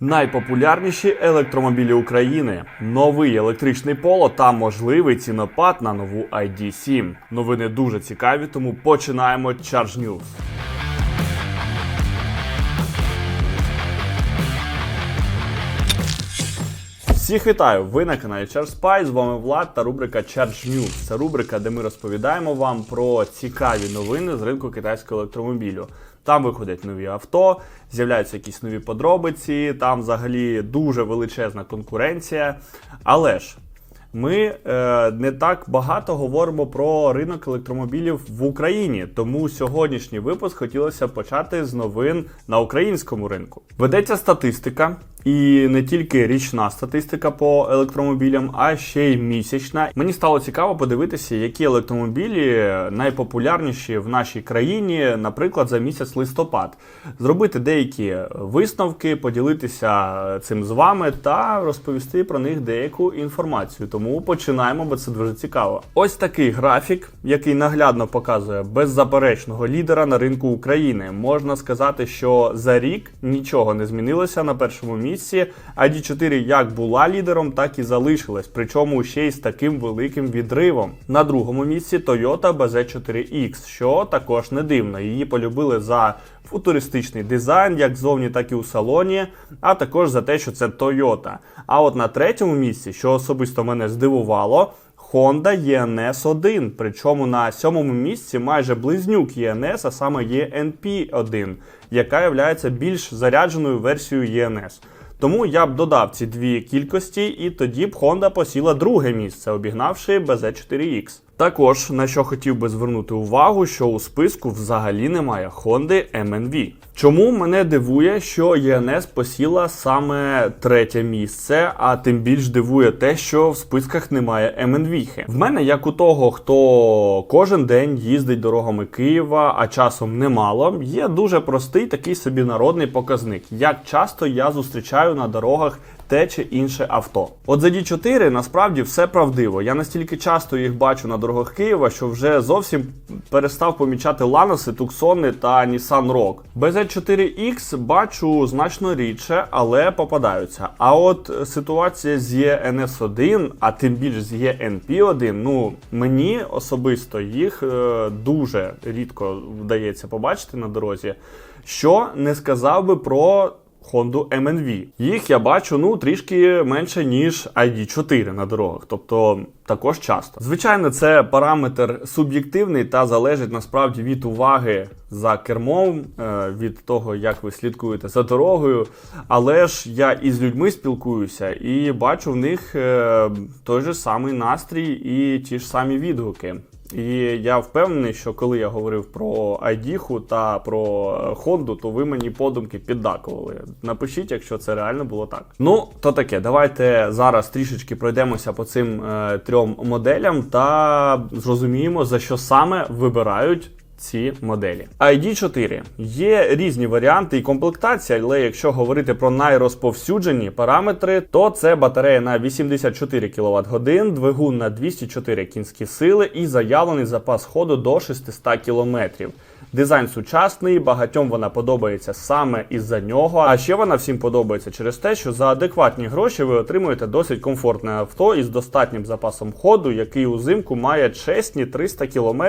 Найпопулярніші електромобілі України, новий електричний поло та можливий цінопад на нову ID7. Новини дуже цікаві, тому починаємо Charge News. Всіх вітаю! Ви на каналі Charge з вами Влад та рубрика Charge News. Це рубрика, де ми розповідаємо вам про цікаві новини з ринку китайського електромобілю. Там виходять нові авто, з'являються якісь нові подробиці, там взагалі дуже величезна конкуренція. Але ж ми е, не так багато говоримо про ринок електромобілів в Україні, тому сьогоднішній випуск хотілося почати з новин на українському ринку. Ведеться статистика, і не тільки річна статистика по електромобілям, а ще й місячна. Мені стало цікаво подивитися, які електромобілі найпопулярніші в нашій країні, наприклад, за місяць листопад, зробити деякі висновки, поділитися цим з вами та розповісти про них деяку інформацію. Тому починаємо, бо це дуже цікаво. Ось такий графік, який наглядно показує беззаперечного лідера на ринку України. Можна сказати, що за рік нічого не змінилося на першому місці. ID4 як була лідером, так і залишилась, причому ще й з таким великим відривом. На другому місці Toyota BZ4X, що також не дивно. Її полюбили за футуристичний дизайн, як ззовні, так і у салоні, а також за те, що це Toyota. А от на третьому місці, що особисто мене здивувало. Honda ENS 1, причому на сьомому місці майже близнюк ENS, а саме ENP 1, яка є більш зарядженою версією ENS. Тому я б додав ці дві кількості, і тоді б Honda посіла друге місце, обігнавши BZ4X. Також на що хотів би звернути увагу, що у списку взагалі немає Honda MNV. Чому мене дивує, що ENS посіла саме третє місце, а тим більш дивує те, що в списках немає MNV. В мене, як у того, хто кожен день їздить дорогами Києва, а часом немало, є дуже простий такий собі народний показник, як часто я зустрічаю на дорогах те чи інше авто. От за D4 насправді все правдиво. Я настільки часто їх бачу на дорогах Києва, що вже зовсім перестав помічати Ланоси, Туксони та Nissan Rogue. BZ4X бачу значно рідше, але попадаються. А от ситуація з ENS1, а тим більш з ENP1, ну мені особисто їх е, дуже рідко вдається побачити на дорозі, що не сказав би про. Honda MNV. Їх я бачу ну трішки менше ніж ID4 на дорогах, тобто також часто. Звичайно, це параметр суб'єктивний та залежить насправді від уваги за кермом, е, від того, як ви слідкуєте за дорогою. Але ж я із людьми спілкуюся і бачу в них е, той же самий настрій і ті ж самі відгуки. І я впевнений, що коли я говорив про Айдіху та про Хонду, то ви мені подумки піддакували. Напишіть, якщо це реально було так. Ну, то таке, давайте зараз трішечки пройдемося по цим е, трьом моделям та зрозуміємо, за що саме вибирають. Ці моделі ID4 є різні варіанти і комплектація, але якщо говорити про найрозповсюджені параметри, то це батарея на 84 кВт годин, двигун на 204 кінські сили і заявлений запас ходу до 600 км. Дизайн сучасний, багатьом вона подобається саме із-за нього. А ще вона всім подобається через те, що за адекватні гроші ви отримуєте досить комфортне авто із достатнім запасом ходу, який узимку має чесні 300 км,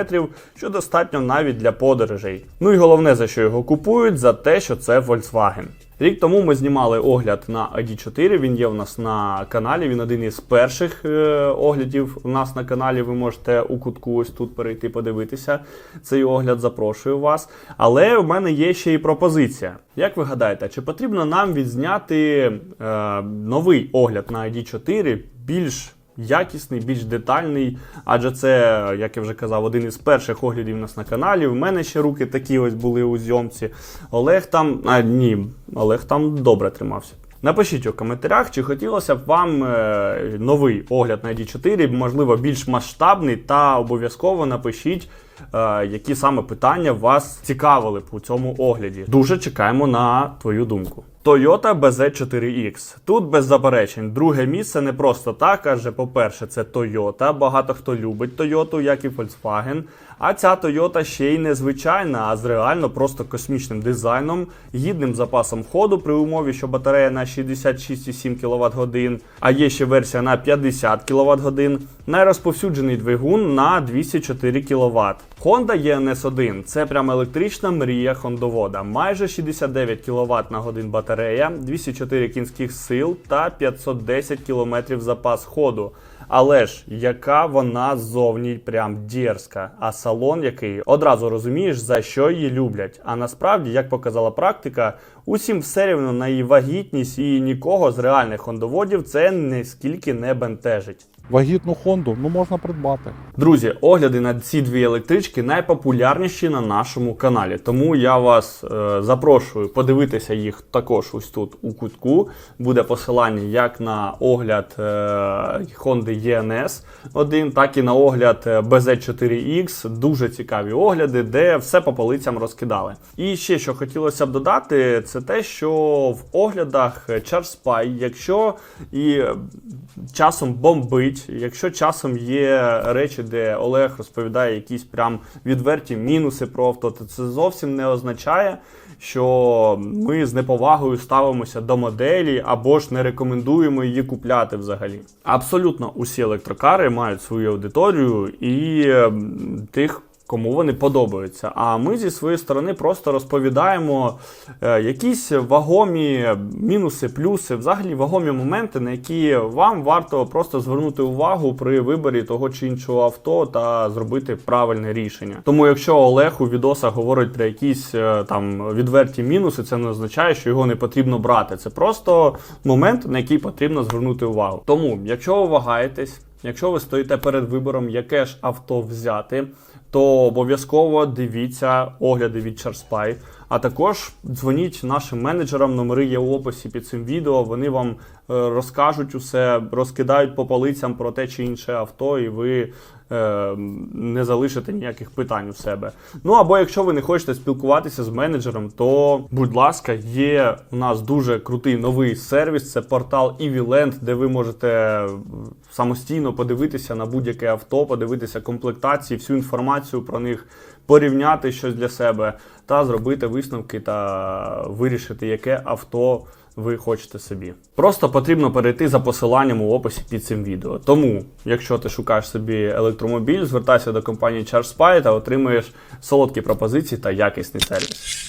що достатньо навіть для подорожей. Ну і головне за що його купують, за те, що це Volkswagen. Рік тому ми знімали огляд на ID4. Він є у нас на каналі. Він один із перших е, оглядів у нас на каналі. Ви можете у кутку ось тут перейти подивитися. Цей огляд запрошую вас. Але в мене є ще й пропозиція. Як ви гадаєте, чи потрібно нам відзняти е, новий огляд на ID4 більш якісний, більш детальний, адже це, як я вже казав, один із перших оглядів у нас на каналі. В мене ще руки такі ось були у зйомці. Олег там, а ні, Олег там добре тримався. Напишіть у коментарях, чи хотілося б вам е, новий огляд на D4, можливо, більш масштабний, та обов'язково напишіть, які саме питання вас цікавили б у цьому огляді. Дуже чекаємо на твою думку. Toyota BZ4X. Тут без заперечень. Друге місце не просто так, адже, по-перше, це Toyota. Багато хто любить Toyota, як і Volkswagen. А ця Toyota ще й незвичайна, а з реально просто космічним дизайном, гідним запасом ходу при умові, що батарея на 66,7 кВт годин, а є ще версія на 50 кВт годин. Найрозповсюджений двигун на 204 кВт. Honda ENS1 це прям електрична мрія хондовода. Майже 69 кВт на годин батарея, 204 кінських сил та 510 км запас ходу. Але ж яка вона ззовні прям дерзка, а салон який одразу розумієш, за що її люблять. А насправді, як показала практика, усім все рівно на її вагітність і нікого з реальних хондоводів це нискільки не бентежить. Вагітну Хонду ну можна придбати. Друзі, огляди на ці дві електрички найпопулярніші на нашому каналі. Тому я вас е, запрошую подивитися їх також ось тут у кутку. Буде посилання як на огляд е, Honda ENS 1, так і на огляд е, BZ4X. Дуже цікаві огляди, де все по полицям розкидали. І ще що хотілося б додати, це те, що в оглядах Charge Spy, якщо і е, часом бомбить, якщо часом є речі, де Олег розповідає якісь прям відверті мінуси про авто, то це зовсім не означає, що ми з неповагою ставимося до моделі або ж не рекомендуємо її купляти взагалі. Абсолютно усі електрокари мають свою аудиторію і ем, тих. Кому вони подобаються. А ми зі своєї сторони просто розповідаємо е, якісь вагомі мінуси, плюси, взагалі вагомі моменти, на які вам варто просто звернути увагу при виборі того чи іншого авто та зробити правильне рішення. Тому, якщо Олег у відосах говорить про якісь е, там відверті мінуси, це не означає, що його не потрібно брати. Це просто момент, на який потрібно звернути увагу. Тому, якщо ви вагаєтесь, якщо ви стоїте перед вибором, яке ж авто взяти то обов'язково дивіться огляди від Чарспай. А також дзвоніть нашим менеджерам, номери є в описі під цим відео. Вони вам е, розкажуть усе, розкидають по полицям про те чи інше авто, і ви не залишите ніяких питань у себе. Ну або якщо ви не хочете спілкуватися з менеджером, то будь ласка, є у нас дуже крутий новий сервіс. Це портал EVLand, де ви можете самостійно подивитися на будь-яке авто, подивитися комплектації, всю інформацію про них, порівняти щось для себе та зробити висновки та вирішити, яке авто ви хочете собі. Просто потрібно перейти за посиланням у описі під цим відео. Тому, якщо ти шукаєш собі електромобіль, звертайся до компанії ChargeSpy та отримуєш солодкі пропозиції та якісний сервіс.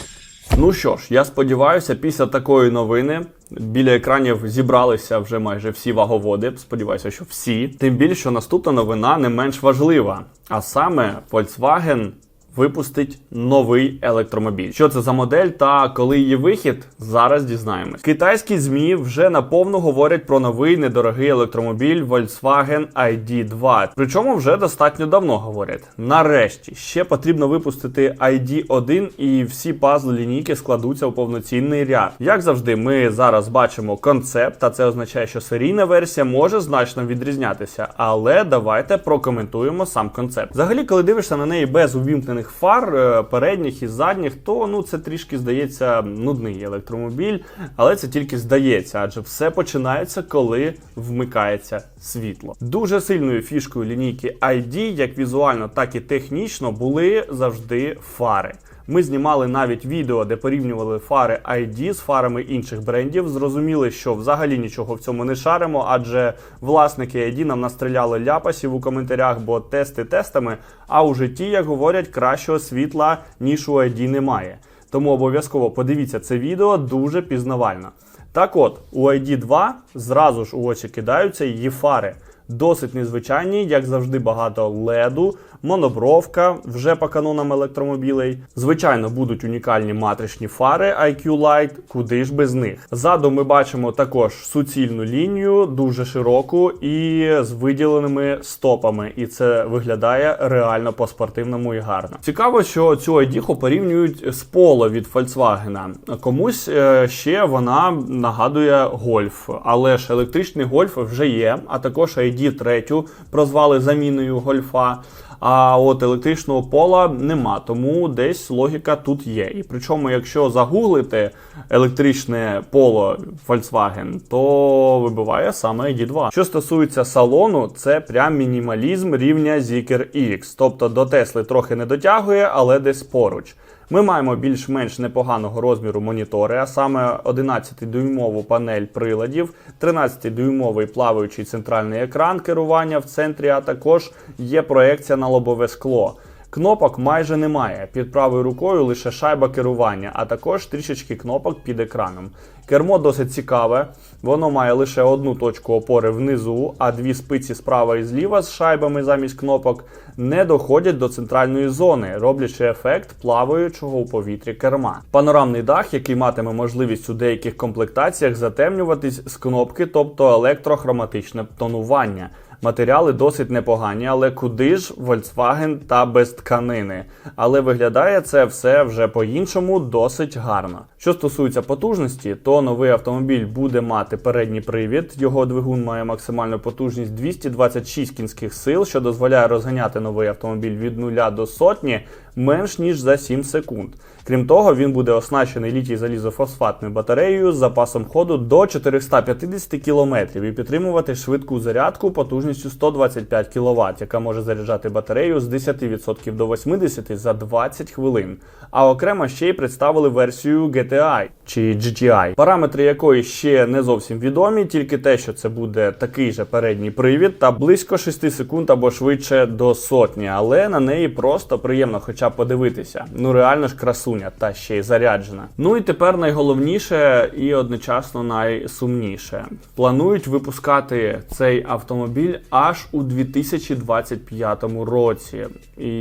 Ну що ж, я сподіваюся, після такої новини біля екранів зібралися вже майже всі ваговоди. Сподіваюся, що всі. Тим більше, що наступна новина не менш важлива. А саме Volkswagen випустить новий електромобіль. Що це за модель та коли її вихід, зараз дізнаємось. Китайські змі вже наповну говорять про новий недорогий електромобіль Volkswagen ID2. Причому вже достатньо давно говорять. Нарешті ще потрібно випустити ID1 і всі пазли лінійки складуться у повноцінний ряд. Як завжди, ми зараз бачимо концепт, а це означає, що серійна версія може значно відрізнятися. Але давайте прокоментуємо сам концепт. Взагалі, коли дивишся на неї без увімкнених фар е, передніх і задніх, то ну це трішки здається нудний електромобіль, але це тільки здається, адже все починається, коли вмикається світло. Дуже сильною фішкою лінійки ID, як візуально, так і технічно, були завжди фари. Ми знімали навіть відео, де порівнювали фари ID з фарами інших брендів. Зрозуміли, що взагалі нічого в цьому не шаримо, адже власники ID нам настріляли ляпасів у коментарях, бо тести тестами. А у житті, як говорять, кращого світла ніж у ID немає. Тому обов'язково подивіться це відео дуже пізнавально. Так от, у ID 2 зразу ж у очі кидаються її фари. Досить незвичайні, як завжди, багато леду, монобровка вже по канонам електромобілей. Звичайно, будуть унікальні матричні фари IQ Light, куди ж без них. Ззаду ми бачимо також суцільну лінію, дуже широку і з виділеними стопами. І це виглядає реально по-спортивному і гарно. Цікаво, що цю ID порівнюють з Polo від Volkswagen. Комусь е, ще вона нагадує гольф, але ж електричний гольф вже є, а також ID ID3 прозвали заміною гольфа. А от електричного пола нема, тому десь логіка тут є. І причому, якщо загуглити електричне поло Volkswagen, то вибиває саме ID2. Що стосується салону, це прям мінімалізм рівня Zeekr X. Тобто до Тесли трохи не дотягує, але десь поруч. Ми маємо більш-менш непоганого розміру монітори, а саме 11-дюймову панель приладів, 13-дюймовий плаваючий центральний екран керування в центрі, а також є проекція на лобове скло. Кнопок майже немає. Під правою рукою лише шайба керування, а також трішечки кнопок під екраном. Кермо досить цікаве, воно має лише одну точку опори внизу, а дві спиці справа і зліва з шайбами замість кнопок не доходять до центральної зони, роблячи ефект плаваючого у повітрі керма. Панорамний дах, який матиме можливість у деяких комплектаціях затемнюватись з кнопки, тобто електрохроматичне тонування. Матеріали досить непогані, але куди ж Volkswagen та без тканини. Але виглядає це все вже по-іншому досить гарно. Що стосується потужності, то новий автомобіль буде мати передній привід. Його двигун має максимальну потужність 226 кінських сил, що дозволяє розганяти новий автомобіль від 0 до сотні менш ніж за 7 секунд. Крім того, він буде оснащений літій залізофосфатною батареєю з запасом ходу до 450 км і підтримувати швидку зарядку потужністю 125 кВт, яка може заряджати батарею з 10% до 80% за 20 хвилин. А окремо ще й представили версію GTI чи GTI, параметри якої ще не зовсім відомі, тільки те, що це буде такий же передній привід та близько 6 секунд або швидше до сотні, але на неї просто приємно хоча подивитися. Ну реально ж красуня, та ще й заряджена. Ну і тепер найголовніше і одночасно найсумніше. Планують випускати цей автомобіль аж у 2025 році. І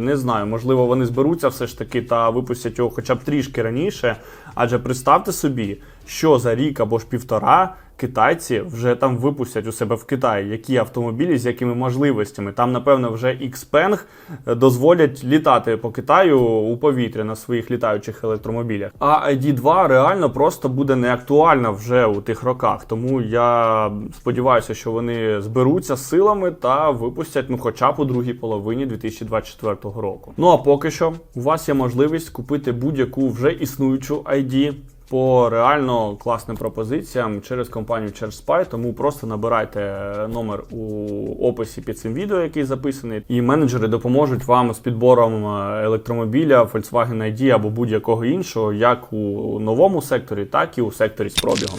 не знаю, можливо, вони зберуться все ж таки та випустять його хоча б трішки раніше. Адже представте собі, що за рік або ж півтора китайці вже там випустять у себе в Китаї, які автомобілі з якими можливостями. Там, напевно, вже Xpeng дозволять літати по Китаю у повітря на своїх літаючих електромобілях. А ID2 реально просто буде неактуальна вже у тих роках. Тому я сподіваюся, що вони зберуться силами та випустять ну, хоча б у другій половині 2024 року. Ну а поки що у вас є можливість купити будь-яку вже існуючу ID по реально класним пропозиціям через компанію ChargeSpy, тому просто набирайте номер у описі під цим відео, який записаний, і менеджери допоможуть вам з підбором е, електромобіля Volkswagen ID або будь-якого іншого, як у новому секторі, так і у секторі з пробігом.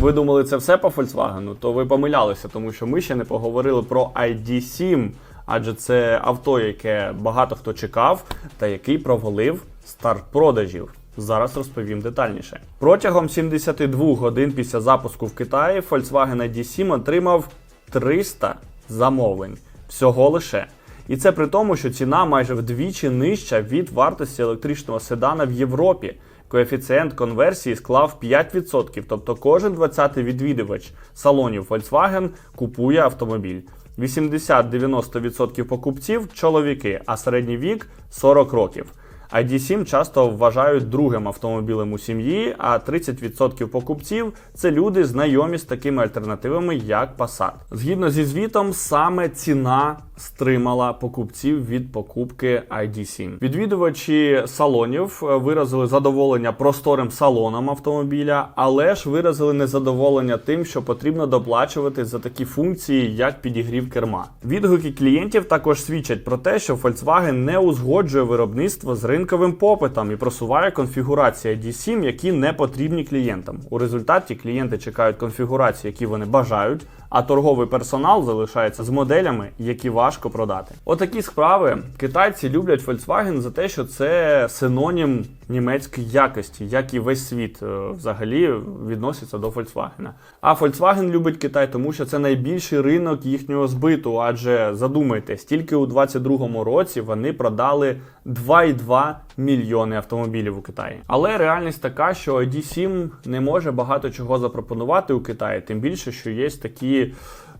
Ви думали, це все по Volkswagen? То ви помилялися, тому що ми ще не поговорили про ID7, адже це авто, яке багато хто чекав, та який провалив старт продажів. Зараз розповім детальніше. Протягом 72 годин після запуску в Китаї Volkswagen ID7 отримав 300 замовлень. Всього лише. І це при тому, що ціна майже вдвічі нижча від вартості електричного седана в Європі. Коефіцієнт конверсії склав 5%, тобто кожен 20-й відвідувач салонів Volkswagen купує автомобіль. 80-90% покупців чоловіки, а середній вік 40 років. ID7 часто вважають другим автомобілем у сім'ї, а 30% покупців це люди, знайомі з такими альтернативами, як Passat. Згідно зі звітом, саме ціна стримала покупців від покупки ID7. Відвідувачі салонів е, виразили задоволення просторим салоном автомобіля, але ж виразили незадоволення тим, що потрібно доплачувати за такі функції, як підігрів керма. Відгуки клієнтів також свідчать про те, що Volkswagen не узгоджує виробництво з ринковим попитом і просуває конфігурації ID7, які не потрібні клієнтам. У результаті клієнти чекають конфігурації, які вони бажають, а торговий персонал залишається з моделями, які важко продати. Отакі справи китайці люблять Volkswagen за те, що це синонім німецької якості, як і весь світ е, взагалі відноситься до Volkswagen. А Volkswagen любить Китай, тому що це найбільший ринок їхнього збиту. Адже задумайтесь, тільки у 2022 році вони продали 2,2 мільйони автомобілів у Китаї. Але реальність така, що ID7 не може багато чого запропонувати у Китаї, тим більше, що є такі.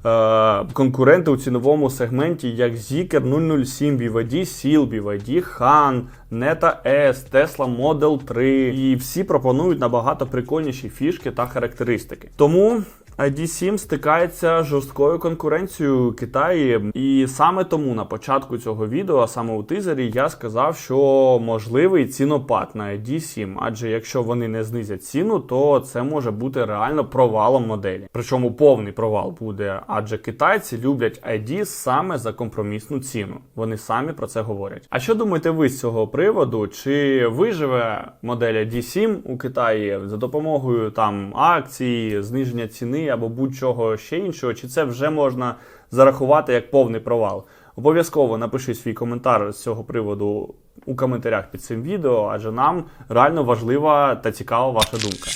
е, Конкуренти у ціновому сегменті, як Zeekr 007 BYD Seal, BYD Han, Neta S, Tesla Model 3. І всі пропонують набагато прикольніші фішки та характеристики. Тому ID7 стикається з жорсткою конкуренцією Китаї, і саме тому на початку цього відео, саме у тизері, я сказав, що можливий цінопад на ID7, адже якщо вони не знизять ціну, то це може бути реально провалом моделі. Причому повний провал буде, адже китайці люблять ID саме за компромісну ціну. Вони самі про це говорять. А що думаєте ви з цього приводу? Чи виживе модель ID7 у Китаї за допомогою там акцій, зниження ціни або будь-чого ще іншого? Чи це вже можна зарахувати як повний провал? Обов'язково напиши свій коментар з цього приводу у коментарях під цим відео, адже нам реально важлива та цікава ваша думка.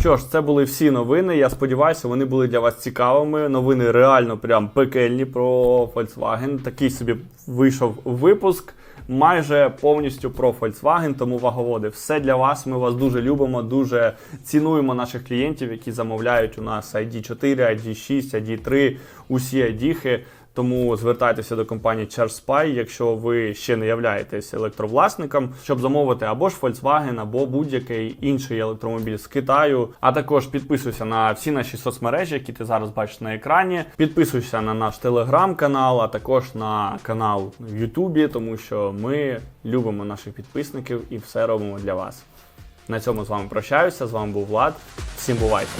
Що ж, це були всі новини. Я сподіваюся, вони були для вас цікавими. Новини реально прям пекельні про Volkswagen. Такий собі вийшов випуск. Майже повністю про Volkswagen, тому ваговоди. Все для вас. Ми вас дуже любимо, дуже цінуємо наших клієнтів, які замовляють у нас ID4, ID6, ID3, усі ID-хи. Тому звертайтеся до компанії ChargeSpy, якщо ви ще не являєтесь електровласником, щоб замовити або ж Volkswagen, або будь-який інший електромобіль з Китаю. А також підписуйся на всі наші соцмережі, які ти зараз бачиш на екрані. Підписуйся на наш телеграм-канал, а також на канал в Ютубі, тому що ми любимо наших підписників і все робимо для вас. На цьому з вами прощаюся. З вами був Влад. Всім бувайте!